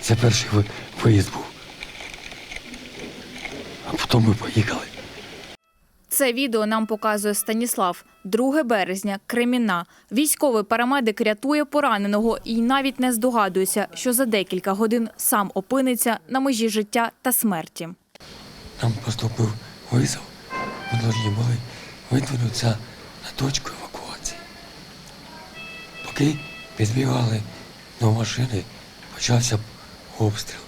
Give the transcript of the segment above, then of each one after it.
Це перший ви- виїзд був. А потім ми поїхали. Це відео нам показує Станіслав. 2 березня, Кремінна. Військовий парамедик рятує пораненого і навіть не здогадується, що за декілька годин сам опиниться на межі життя та смерті. Нам поступив визов. Ми повинні були видвинутися на точку евакуації. Поки підбігали до машини, почався обстріл.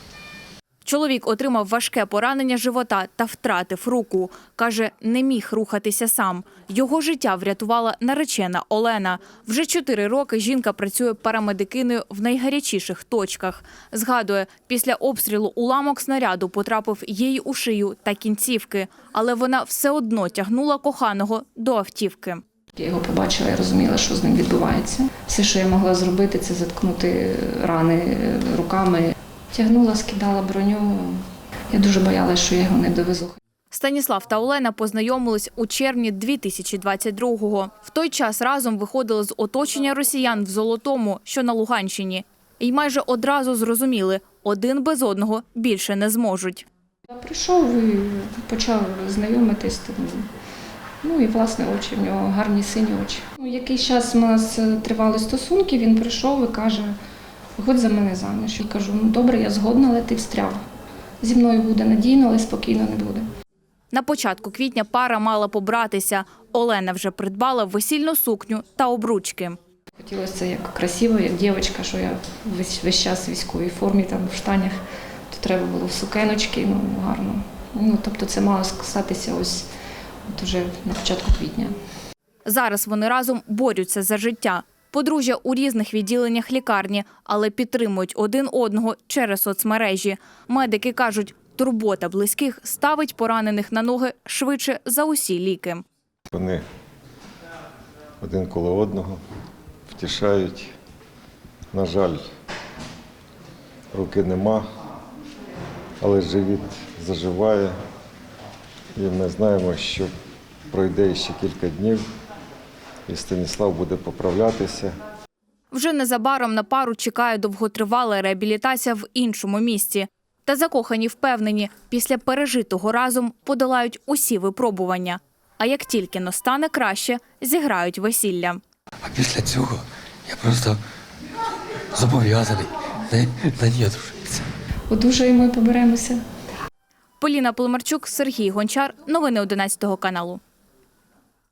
Чоловік отримав важке поранення живота та втратив руку. Каже, не міг рухатися сам. Його життя врятувала наречена Олена. Вже чотири роки жінка працює парамедикиною в найгарячіших точках. Згадує, після обстрілу уламок снаряду потрапив їй у шию та кінцівки, але вона все одно тягнула коханого до автівки. Я його побачила, я розуміла, що з ним відбувається. Все, що я могла зробити, це заткнути рани руками. Тягнула, скидала броню. Я дуже боялася, що я його не довезу. Станіслав та Олена познайомились у червні 2022-го. В той час разом виходили з оточення росіян в Золотому, що на Луганщині. І майже одразу зрозуміли, один без одного більше не зможуть. Я прийшов і почав знайомитись. Ну і власне очі, в нього гарні сині очі. Ну, якийсь час у нас е, тривали стосунки, він прийшов і каже, виходь за мене заміж. Я кажу, ну добре, я згодна, але ти встряв. Зі мною буде надійно, але спокійно не буде. На початку квітня пара мала побратися. Олена вже придбала весільну сукню та обручки. Хотілося це як красиво, як дівчинка, що я весь, весь час в військовій формі, там в штанях, то треба було в сукеночки, ну гарно. Ну, тобто це мало статися ось от уже на початку квітня. Зараз вони разом борються за життя. Подружжя у різних відділеннях лікарні, але підтримують один одного через соцмережі. Медики кажуть, турбота близьких ставить поранених на ноги швидше за усі ліки. Вони один коло одного втішають. На жаль, руки нема, але живіт заживає. І ми знаємо, що пройде ще кілька днів, і Станіслав буде поправлятися. Вже незабаром на пару чекає довготривала реабілітація в іншому місті. Та закохані впевнені, після пережитого разом подолають усі випробування. А як тільки настане краще, зіграють весілля. А після цього я просто зобов'язаний на, ній одружитися. Одужаємо і поберемося. Поліна Полимарчук, Сергій Гончар. Новини 11 каналу.